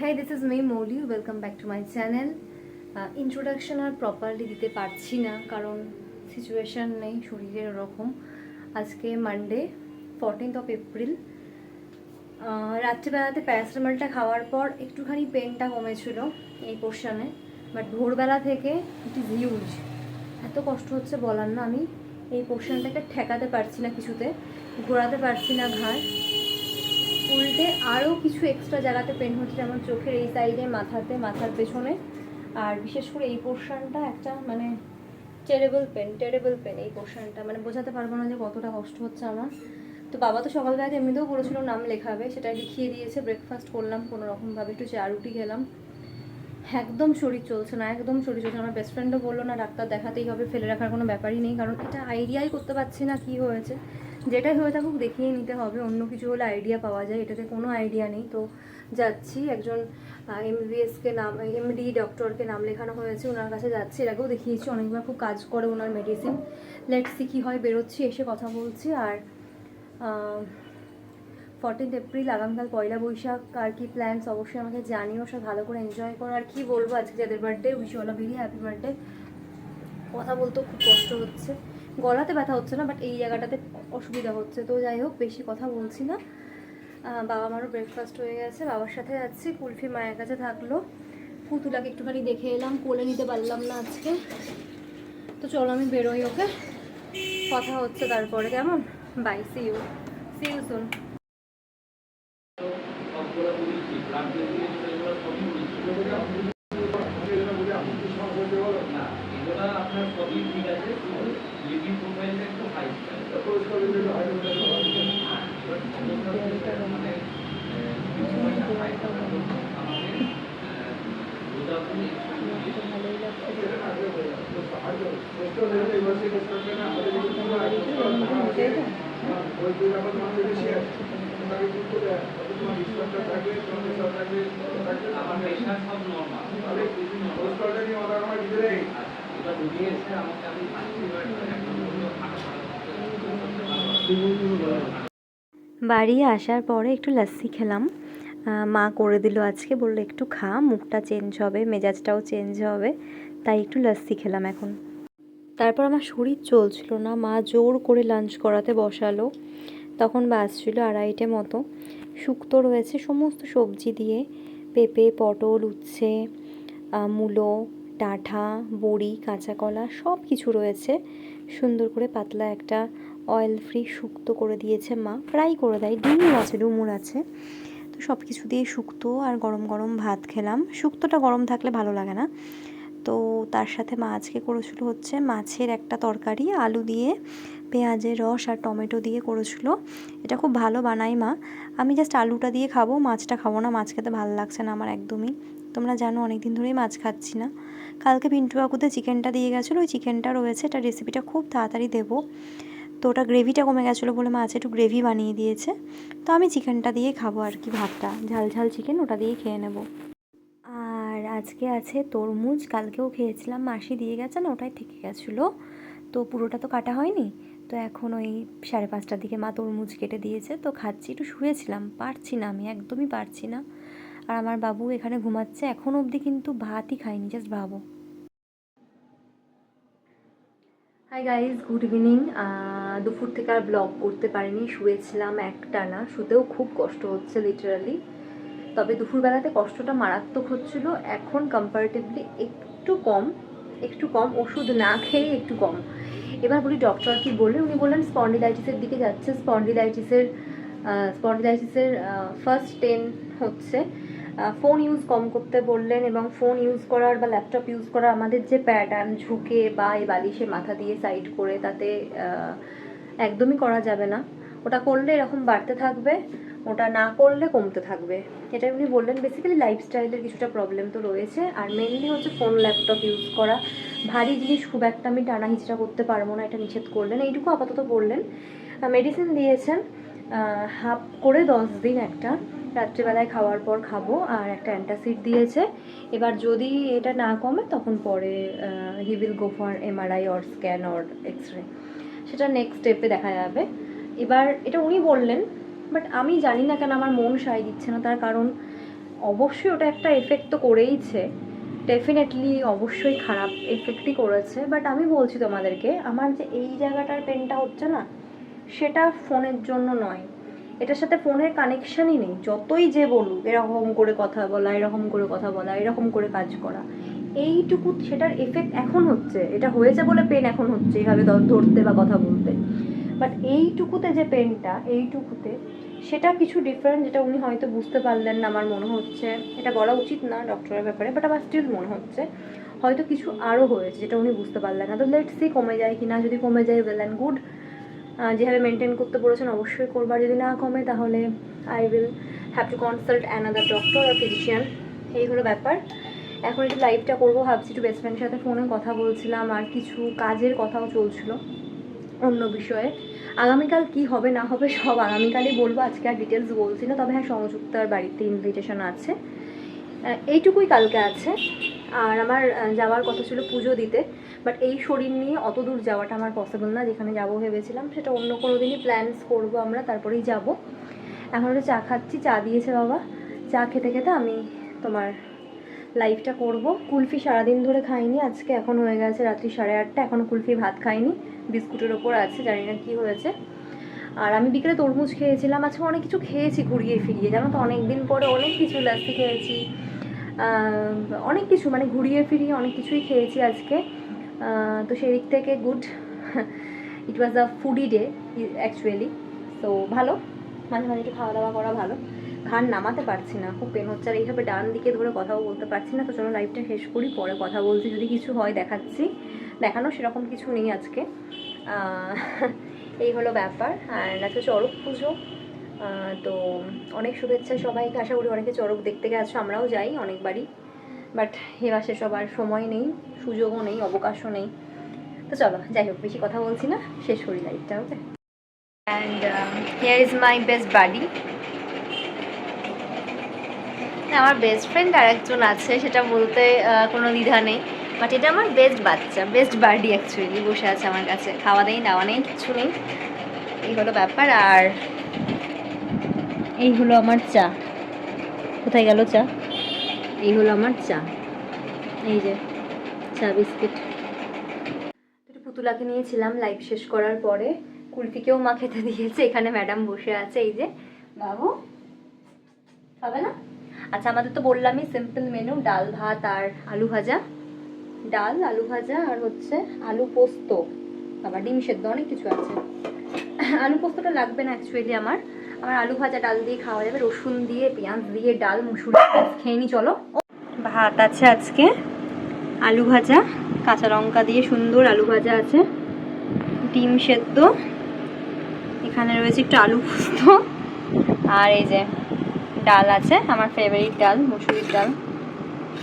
Hi this is me Mouli welcome back to my channel introduction R properly দিতে পারছি না, কারণ situation নেই শরীরের ওরকম। আজকে মানডে ফোরটিন্থ অফ এপ্রিল রাত্রিবেলাতে প্যারাসিটামলটা খাওয়ার পর একটুখানি পেনটা কমেছিল এই পোর্শনে বাট ভোরবেলা থেকে ইট ইজ হিউজ এত কষ্ট হচ্ছে বলার না, আমি এই পোর্শনটাকে ঠেকাতে পারছি না কিছুতে। ঘোরাতে পারছি না ঘাড়। উল্টে আরও কিছু এক্সট্রা জায়গাতে পেন হচ্ছে, যেমন চোখের এই সাইডে মাথাতে, মাথার পেছনে। আর বিশেষ করে এই পোর্শনটা একটা মানে টেরেবল পেন টেরেবল পেন এই পোর্শনটা মানে বোঝাতে পারব না যে কতটা কষ্ট হচ্ছে আমার। তো বাবা তো সকালবেলাতে এমনিতেও বলেছিল নাম লেখাবে, সেটা লিখিয়ে দিয়েছে ব্রেকফাস্ট করলাম কোনো রকমভাবে, একটু চা, রুটি খেলাম। একদম শরীর চলছে না, একদম শরীর চলছে আমার বেস্ট ফ্রেন্ডও বলল, না, ডাক্তার দেখাতেই হবে, ফেলে রাখার কোনো ব্যাপারই নেই, কারণ এটা আইডিয়াই করতে পারছি না, কি হয়েছে? যেটাই হয়ে থাকুক দেখিয়ে নিতে হবে, অন্য কিছু হলে আইডিয়া পাওয়া যায়, এটাতে কোনো আইডিয়া নেই। তো যাচ্ছি, একজন এমবিবিএসকে নাম এমডি ডক্টরকে নাম লেখানো হয়েছে ওনার কাছে যাচ্ছি। এর আগেও দেখিয়েছি, অনেকবার খুব কাজ করে ওনার মেডিসিন লেটসি কী হয়, বেরোচ্ছি, এসে কথা বলছি, আর ফোরটিন্থ এপ্রিল আগামীকাল পয়লা বৈশাখ, আর কি প্ল্যানস অবশ্যই আমাকে জানিও, সব ভালো করে এনজয় করো। আর কি বলব, আজকে যাদের বার্থডে উইশ ওলা ভেরি হ্যাপি বার্থডে কথা বলতেও খুব কষ্ট হচ্ছে। গলাতে ব্যথা হচ্ছে না বাট এই জায়গাটাতে অসুবিধা হচ্ছে। তো যাই হোক, বেশি কথা বলছি না। বাবা আমারও ব্রেকফাস্ট হয়ে গেছে, বাবার সাথে যাচ্ছি, কুলফি মায়ের কাছে থাকল। পুতুলাকে একটুখানি দেখে এলাম, কোলে নিতে পারলাম না আজকে। তো চলো আমি বেরোই, ওকে? কথা হচ্ছে তারপরে, কেমন? Bye see you see you soon আপনার ঠিক আছে লিভিং প্রোফাইলটা একটু হাই মানে আমার প্রেশার সব নর্মাল বাড়ি আসার পরে একটু লাস্সি খেলাম। মা করে দিল আজকে, বলল একটু খা, মুখটা চেঞ্জ হবে, মেজাজটাও চেঞ্জ হবে, তাই একটু লাস্সি খেলাম এখন। তারপর আমার শরীর চলছিল না, মা জোর করে লাঞ্চ করাতে বসালো। তখন বাজছিল আড়াইটে মতো। শুক্তো রয়েছে, সমস্ত সবজি দিয়ে, পেঁপে, পটল, উচ্ছে মূলো ডাঁটা বড়ি কাঁচা কলা সব কিছু রয়েছে। সুন্দর করে পাতলা একটা অয়েল ফ্রি শুক্তো করে দিয়েছে মা। ফ্রাই করে দেয় ডিমও আছে, ডুমুর আছে। তো সব কিছু দিয়ে শুক্তো আর গরম গরম ভাত খেলাম। শুক্তোটা গরম থাকলে ভালো লাগে না। তো তার সাথে মা আজকে করেছিল হচ্ছে মাছের একটা তরকারি, আলু দিয়ে, পেঁয়াজের রস আর টমেটো দিয়ে করেছিল। এটা খুব ভালো বানাই মা। আমি জাস্ট আলুটা দিয়ে খাব, মাছটা খাব না। মাছ খেতে ভালো লাগছে না আমার একদমই। তোমরা জানো অনেক দিন ধরেই মাছ খাচ্ছি না। কালকে পিন্টু কাকুতে চিকেনটা দিয়ে গেছিল, ওই চিকেনটা রয়েছে, এটা রেসিপিটা খুব তাড়াতাড়ি দেবো। তো ওটা গ্রেভিটা কমে গেছিল বলে মাছ একটু গ্রেভি বানিয়ে দিয়েছে। তো আমি চিকেনটা দিয়ে খাব আর কি, ভাতটা। ঝাল ঝাল চিকেন, ওটা দিয়ে খেয়ে নেব। আর আজকে আছে তরমুজ, কালকেও খেয়েছিলাম, মাসি দিয়ে গেছে না, ওটাই থেকে গেছিল। তো পুরোটা তো কাটা হয়নি। তো এখন ওই সাড়ে পাঁচটার দিকে মা তরমুজ কেটে দিয়েছে, তো খাচ্ছি, একটু শুয়েছিলাম, পারছি না আমি, একদমই পারছি না। আর আমার বাবু এখানে ঘুমাচ্ছে, এখন অবধি কিন্তু ভাতই খাইনি জাস্ট ভাবো। হাই গাইজ গুড ইভিনিং দুপুর থেকে আর ব্লগ করতে পারিনি, শুয়েছিলাম একটা না শুতেও খুব কষ্ট হচ্ছে লিটারালি তবে দুপুরবেলাতে কষ্টটা মারাত্মক হচ্ছিল, এখন কম্পারেটিভলি একটু কম একটু কম, ওষুধ না খেয়ে একটু কম। এবার বলি ডক্টর কি বললেন উনি বললেন স্পন্ডিলাইটিসের দিকে যাচ্ছে স্পন্ডিলাইটিসের স্পন্ডিলাইটিসের ফার্স্ট টেন হচ্ছে। ফোন ইউজ কম করতে বললেন এবং ফোন ইউজ করার বা ল্যাপটপ ইউজ করার আমাদের যে প্যাটার্ন ঝুঁকে বা এই বালিশে মাথা দিয়ে সাইড করে তাতে একদমই করা যাবে না। ওটা করলে এরকম বাড়তে থাকবে, ওটা না করলে কমতে থাকবে। এটা উনি বললেন বেসিক্যালি লাইফস্টাইলের কিছুটা প্রবলেম তো রয়েছে। আর মেনলি হচ্ছে ফোন ল্যাপটপ ইউজ করা। ভারী জিনিস খুব একটা আমি টানা হিচড়া করতে পারব না, এটা নিষেধ করলেন। এইটুকু আপাতত বললেন। মেডিসিন দিয়েছেন হাফ করে দশ দিন একটা। রাত্রিবেলায় খাওয়ার পর খাব, আর একটা অ্যান্টাসিড দিয়েছে। এবার যদি এটা না কমে, তখন পরে he will go for MRI or scan or X ray সেটা নেক্সট স্টেপে দেখা যাবে। এবার এটা উনি বললেন বাট আমি জানি না কেন আমার মন সায় দিচ্ছে না, তার কারণ অবশ্যই ওটা একটা এফেক্ট তো করেইছে। ডেফিনেটলি অবশ্যই খারাপ এফেক্টই করেছে। বাট আমি বলছি তোমাদেরকে, আমার যে এই জায়গাটার পেনটা হচ্ছে না, সেটা ফোনের জন্য নয়। এটার সাথে ফোনের কানেকশনই নেই। যতই যে বলুক, এরকম করে কথা বলা, এরকম করে কথা বলা, এরকম করে কাজ করা। এইটুকু সেটার এফেক্ট এখন হচ্ছে। এটা হয়েছে বলে পেন এখন হচ্ছে, এইভাবে ধরতে বা কথা বলতে। বাট এইটুকুতে যে পেনটা এইটুকুতে, সেটা কিছু ডিফারেন্ট যেটা উনি হয়তো বুঝতে পারলেন না, আমার মনে হচ্ছে। এটা বলা উচিত না ডক্টরের ব্যাপারে বাট আমার স্টিল মনে হচ্ছে। হয়তো কিছু আরও হয়েছে যেটা উনি বুঝতে পারলেন না। তো লেটস কমে যায় কি না যদি কমে যায় ওয়েল অ্যান্ড গুড যেভাবে মেনটেন করতে বলেছেন, অবশ্যই করব যদি না কমে, তাহলে I will have to consult another doctor R physician এই হলো ব্যাপার। এখন একটু লাইভটা করব, ভাবছি একটু বেস্ট ফ্রেন্ডের সাথে ফোনে কথা বলছিলাম, আর কিছু কাজের কথাও চলছিল অন্য বিষয়ে। আগামীকাল কি হবে, না হবে, সব আগামীকালই বলব, আজকে আর ডিটেলস বলছি না। তবে হ্যাঁ সংযুক্তার বাড়িতে ইনভিটেশন আছে। এইটুকুই কালকে আছে। আর আমার যাওয়ার কথা ছিল পুজো দিতে। বাট এই শরীর নিয়ে অত দূর যাওয়াটা আমার পসিবল না, যেখানে যাব ভেবেছিলাম। সেটা অন্য কোনো দিনই প্ল্যানস করব আমরা, তারপরেই যাব। এখন একটু চা খাচ্ছি, চা দিয়েছে বাবা। চা খেতে খেতে আমি তোমার লাইফটা করব। কুলফি সারাদিন ধরে খাইনি, আজকে এখন হয়ে গেছে রাত্রি সাড়ে আটটা। এখনও কুলফি ভাত খাইনি, বিস্কুটের ওপর আছে, জানি না কী হয়েছে। আর আমি বিকেলে তরমুজ খেয়েছিলাম, আজকে অনেক কিছু খেয়েছি, ঘুরিয়ে ফিরিয়ে। জানো তো অনেক দিন পরে অনেক কিছু লাস্তি খেয়েছি। অনেক কিছু মানে ঘুরিয়ে ফিরিয়ে অনেক কিছুই খেয়েছি আজকে। তো সেই দিক থেকে good it was a foodie day actually তো ভালো। মাঝে মাঝে একটু খাওয়া দাওয়া করা ভালো। খান, নামাতে পারছি না। খুব পেন হচ্ছে। আর এইভাবে ডান দিকে ধরে কথাও বলতে পারছি না। তো চলো লাইভটা শেষ করি, পরে কথা বলছি। যদি কিছু হয়, দেখাচ্ছি। দেখানো সেরকম কিছু নেই আজকে। এই হলো ব্যাপার। অ্যান্ড আজকে চড়ক পুজো। তো অনেক শুভেচ্ছা সবাইকে। আশা করি অনেকে চড়ক দেখতে গেছো, আমরাও যাই অনেকবারই। বাট এবার সেসব আর সময় নেই, সুযোগও নেই, অবকাশও নেই। তো চলো, যাই হোক, বেশি কথা বলছি না, শেষ করি লাইভটা okay and here is my best buddy আমার বেস্ট ফ্রেন্ড আর একজন আছে, সেটা বলতে কোনো দ্বিধা নেই। বাট এটা আমার বেস্ট বাচ্চা বেস্ট বার্ডি অ্যাকচুয়ালি বসে আছে আমার কাছে। খাওয়া নেই দাওয়া নেই, কিছু নেই। এই হলো ব্যাপার, আর এই হলো আমার চা। কোথায় গেল চা? এই হলো আমার চা। এই যে চা বিস্কিট। পুতুলাকে নিয়েছিলাম লাইভ শেষ করার পরে। কুলফিকেও মা খেতে দিয়েছে এখানে ম্যাডাম বসে আছে এই যে। বাবু খাবে না? আচ্ছা আমাদের তো বললামই সিম্পল মেনু ডাল ভাত আর আলু ভাজা। ডাল আলু ভাজা আর হচ্ছে আলু পোস্ত। আবার ডিম সেদ্ধ অনেক কিছু আছে। আলু পোস্তটা লাগবে না অ্যাকচুয়ালি আমার। আমার আলু ভাজা ডাল দিয়ে খাওয়া যাবে, রসুন দিয়ে, পেঁয়াজ দিয়ে, ডাল, মুসুর খেয়ে নি, চলো। ভাত আছে আজকে, আলু ভাজা, কাঁচা লঙ্কা দিয়ে সুন্দর আলু ভাজা আছে, ডিম সেদ্ধ, এখানে রয়েছে একটু আলু পোস্ত, আর এই যে ডাল আছে, আমার ফেভারিট ডাল, মুসুরির ডাল।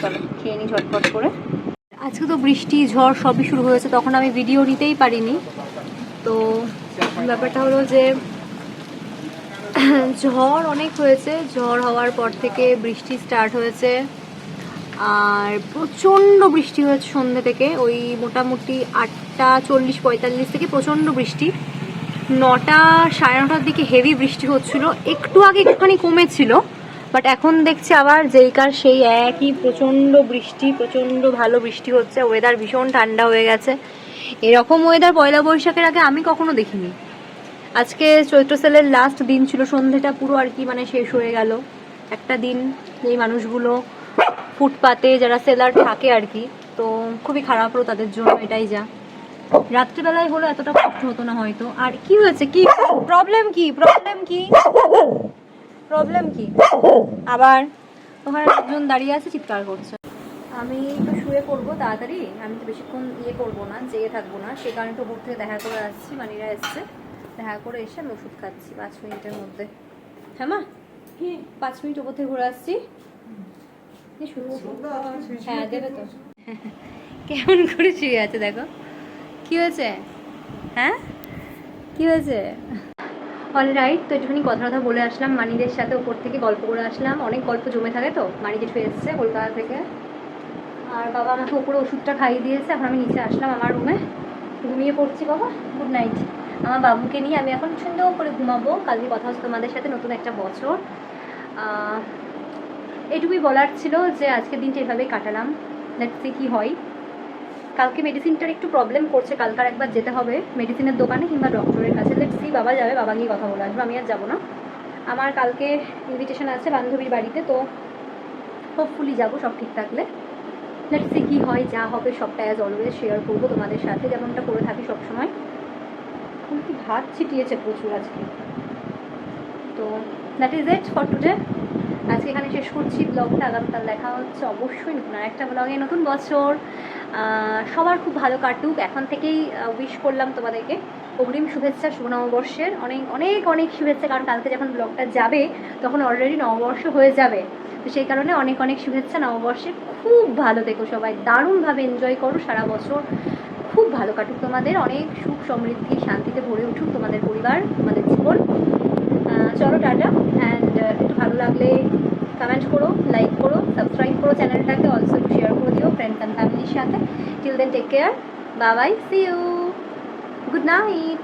চলো, খেয়ে নিই ঝটপট করে। আজকে তো বৃষ্টি, ঝড় সবই শুরু হয়েছে, তখন আমি ভিডিও নিতেই পারিনি। তো ব্যাপারটা হলো যে ঝড় অনেক হয়েছে। ঝড় হওয়ার পর থেকে বৃষ্টি স্টার্ট হয়েছে। আর প্রচণ্ড বৃষ্টি হয়েছে সন্ধ্যে থেকে। ওই মোটামুটি আটটা চল্লিশ পঁয়তাল্লিশ থেকে প্রচণ্ড বৃষ্টি। নটা সাড়ে নটার দিকে হেভি বৃষ্টি হচ্ছিল। একটু আগে একটুখানি কমেছিল বাট এখন দেখছি আবার যেইকার সেই একই প্রচণ্ড বৃষ্টি, প্রচণ্ড ভালো বৃষ্টি হচ্ছে। ওয়েদার ভীষণ ঠান্ডা হয়ে গেছে। এরকম ওয়েদার পয়লা বৈশাখের আগে আমি কখনো দেখিনি। আজকে চৈত্র সেলের লাস্ট দিন ছিল, সন্ধেটা পুরো আর কি মানে শেষ হয়ে গেল। একটা দিন এই মানুষগুলো ফুটপাতে যারা সেলার থাকে আর কি, তো খুবই খারাপ হলো তাদের জন্য এটাই যা। রাত্রিবেলায় হলো এতটা কষ্ট হতো না হয়তো। আর কি হয়েছে? কি প্রবলেম কি? প্রবলেম কি? প্রবলেম কি? আবার ওখানে একজন দাঁড়িয়ে আছে, চিৎকার করছে। আমি তো শুয়ে পড়ব তাড়াতাড়ি। আমি তো বেশিক্ষণ ইয়ে করব না, যেয়ে থাকব না। সে কারণে একটু উপর থেকে দেখা করে আসছি মানিরা এসছে। দেখা করে এসে আমি ওষুধ খাচ্ছি পাঁচ মিনিটের মধ্যে। হ্যাঁ মা? পাঁচ মিনিট উপর থেকে ঘুরে আসছি। হ্যাঁ দেবে তো। কেমন করে শুয়ে আছে দেখো। কি হয়েছে? হ্যাঁ? কি হয়েছে? অল রাইট তো একটুখানি কথা কথা বলে আসলাম মানিদের সাথে ওপর থেকে গল্প করে আসলাম। অনেক গল্প জমে থাকে তো মানি জেঠু এসছে কলকাতা থেকে। আর বাবা আমাকে উপরে ওষুধটা খাইয়ে দিয়েছে এখন আমি নিচে আসলাম আমার রুমে ঘুমিয়ে পড়ছি বাবা গুড নাইট আমার বাবুকে নিয়ে আমি এখন সুন্দর করে ঘুমাবো। কালকে কথা হচ্ছে তোমাদের সাথে নতুন একটা বছর। এটুকুই বলার ছিল যে আজকের দিনটা এভাবে কাটালাম। দেখছি কি হয়। কালকে মেডিসিনটার একটু প্রবলেম করছে কালকে আর একবার যেতে হবে। মেডিসিনের দোকানে কিংবা ডক্টরের কাছে। লেটসি বাবা যাবে, বাবা গিয়ে কথা বলে আসব, আমি আর যাব না। আমার কালকে ইনভিটেশন আছে বান্ধবীর বাড়িতে, তো হোপফুলি যাব, সব ঠিক থাকলে। লেটসি কী হয়, যা হবে, সবটা অ্যাজ অলওয়েজ শেয়ার করব তোমাদের সাথে, যেমনটা করে থাকি সবসময়। এখন কি ভাত ছিটিয়েছে প্রচুর আজকে। তো that is it for today আজকে এখানে শেষ করছি ব্লগটা। আগামীকাল দেখা হচ্ছে অবশ্যই নতুন আর একটা ব্লগে নতুন বছর। সবার খুব ভালো কাটুক। এখন থেকেই উইশ করলাম তোমাদেরকে অগ্রিম শুভেচ্ছা শুভ নববর্ষের। অনেক অনেক অনেক শুভেচ্ছা। কারণ কালকে যখন ব্লগটা যাবে, তখন অলরেডি নববর্ষ হয়ে যাবে। তো সেই কারণে অনেক অনেক শুভেচ্ছা নববর্ষে। খুব ভালো থেকো সবাই। দারুণভাবে এনজয় করো সারা বছর। খুব ভালো কাটুক তোমাদের, অনেক সুখ সমৃদ্ধি, শান্তিতে ভরে উঠুক তোমাদের পরিবার, তোমাদের জীবন। চলো টাটা অ্যান্ড একটু ভালো লাগলে কমেন্ট করো লাইক করো সাবস্ক্রাইব করো চ্যানেলটাকে অলসো শেয়ার করে দিও ফ্রেন্ডস অ্যান্ড ফ্যামিলির সাথে। Till then take care Babai bye see you good night